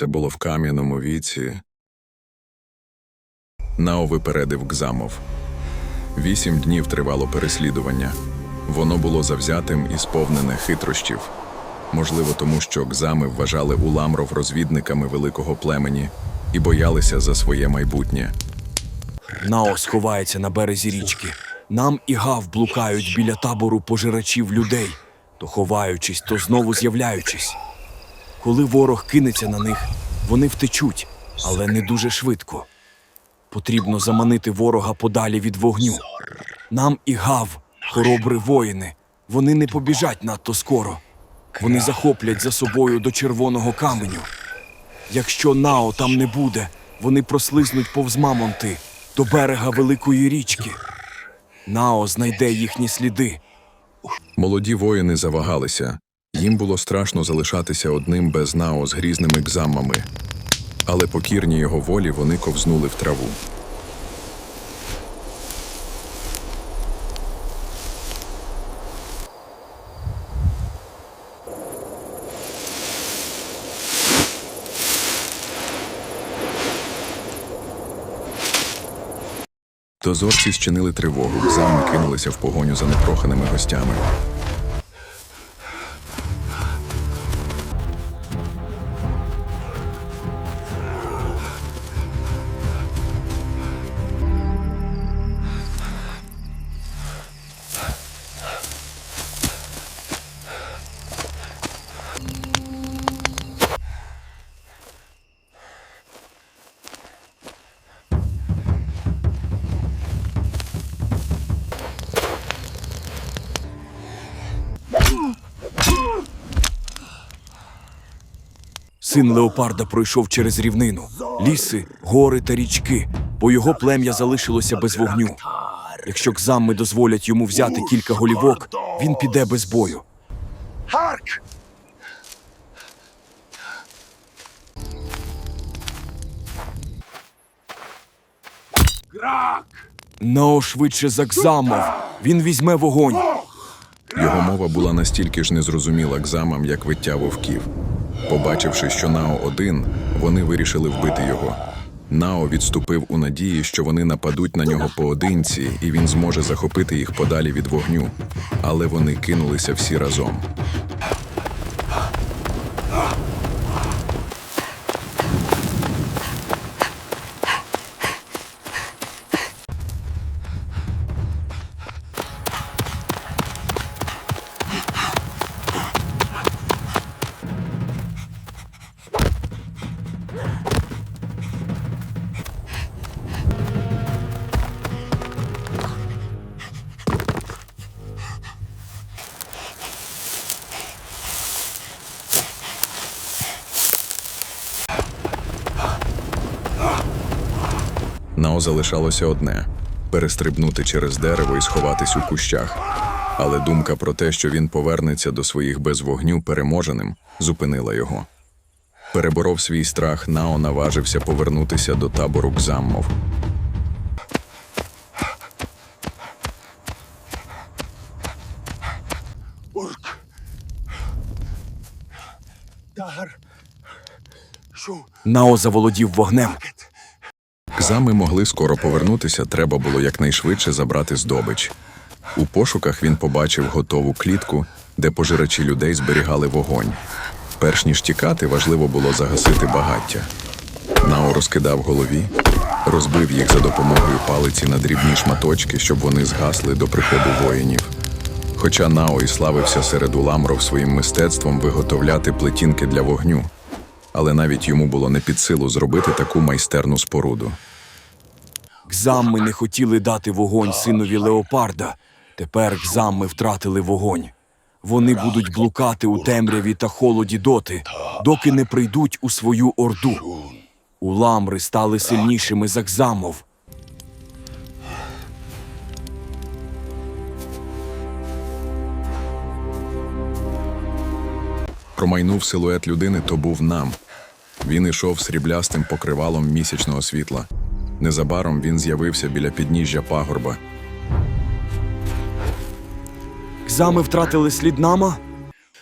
Це було в кам'яному віці. Нао випередив Гзамов. Вісім днів тривало переслідування. Воно було завзятим і сповнене хитрощів. Можливо, тому що Гзами вважали уламров розвідниками великого племені і боялися за своє майбутнє. Нао сховається на березі річки. Нам і гав блукають біля табору пожирачів людей, то ховаючись, то знову з'являючись. Коли ворог кинеться на них, вони втечуть, але не дуже швидко. Потрібно заманити ворога подалі від вогню. Нам і гав, хоробри воїни, вони не побіжать надто скоро. Вони захоплять за собою до червоного каменю. Якщо Нао там не буде, вони прослизнуть повз мамонти до берега великої річки. Нао знайде їхні сліди. Молоді воїни завагалися. Їм було страшно залишатися одним без Нао з грізними гзамами. Але покірні його волі вони ковзнули в траву. Дозорці зчинили тривогу, гзами кинулися в погоню за непроханими гостями. Син леопарда пройшов через рівнину, ліси, гори та річки, бо його плем'я залишилося без вогню. Якщо кзамми дозволять йому взяти кілька голівок, він піде без бою. Hark! Грак! Нао швидше за кзамов. Він візьме вогонь. Його мова була настільки ж незрозуміла гзамам, як виття вовків. Побачивши, що Нао один, вони вирішили вбити його. Нао відступив у надії, що вони нападуть на нього поодинці, і він зможе захопити їх подалі від вогню. Але вони кинулися всі разом. Нао залишалося одне перестрибнути через дерево і сховатись у кущах. Але думка про те, що він повернеться до своїх без вогню переможеним, зупинила його. Переборов свій страх, Нао наважився повернутися до табору Кзаммов. Урк! Шу! Нао заволодів вогнем. Кзами могли скоро повернутися, треба було якнайшвидше забрати здобич. У пошуках він побачив готову клітку, де пожирачі людей зберігали вогонь. Перш ніж тікати, важливо було загасити багаття. Нао розкидав голові, розбив їх за допомогою палиці на дрібні шматочки, щоб вони згасли до приходу воїнів. Хоча Нао і славився серед уламров своїм мистецтвом виготовляти плетінки для вогню, але навіть йому було не під силу зробити таку майстерну споруду. Кзамми не хотіли дати вогонь синові леопарда. Тепер кзамми втратили вогонь. Вони будуть блукати у темряві та холоді доти, доки не прийдуть у свою орду. Уламри стали сильнішими за кзамов. Промайнув силует людини, то був нам. Він ішов сріблястим покривалом місячного світла. Незабаром він з'явився біля підніжжя пагорба. Кзами втратили слід нама?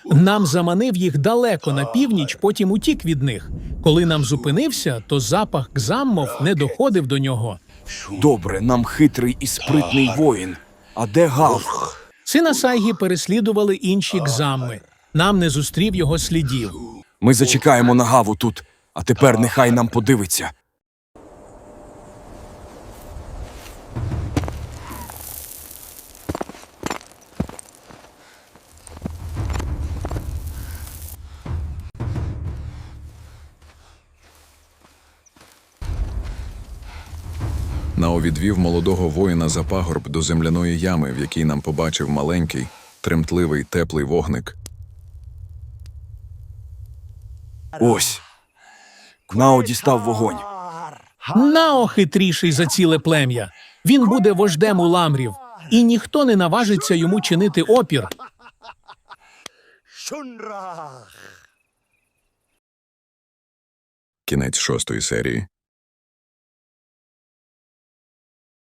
Нам заманив їх далеко на північ, потім утік від них. Коли нам зупинився, то запах гзаммов не доходив до нього. Добре, нам хитрий і спритний воїн. А де Гав? Сина Сайгі переслідували інші гзамми. Нам не зустрів його слідів. Ми зачекаємо на Гаву тут, а тепер нехай нам подивиться. Нао відвів молодого воїна за пагорб до земляної ями, в якій нам побачив маленький, тремтливий, теплий вогник. Ось. Нао дістав вогонь. Нао хитріший за ціле плем'я. Він буде вождем уламрів, і ніхто не наважиться йому чинити опір. Кінець шостої серії.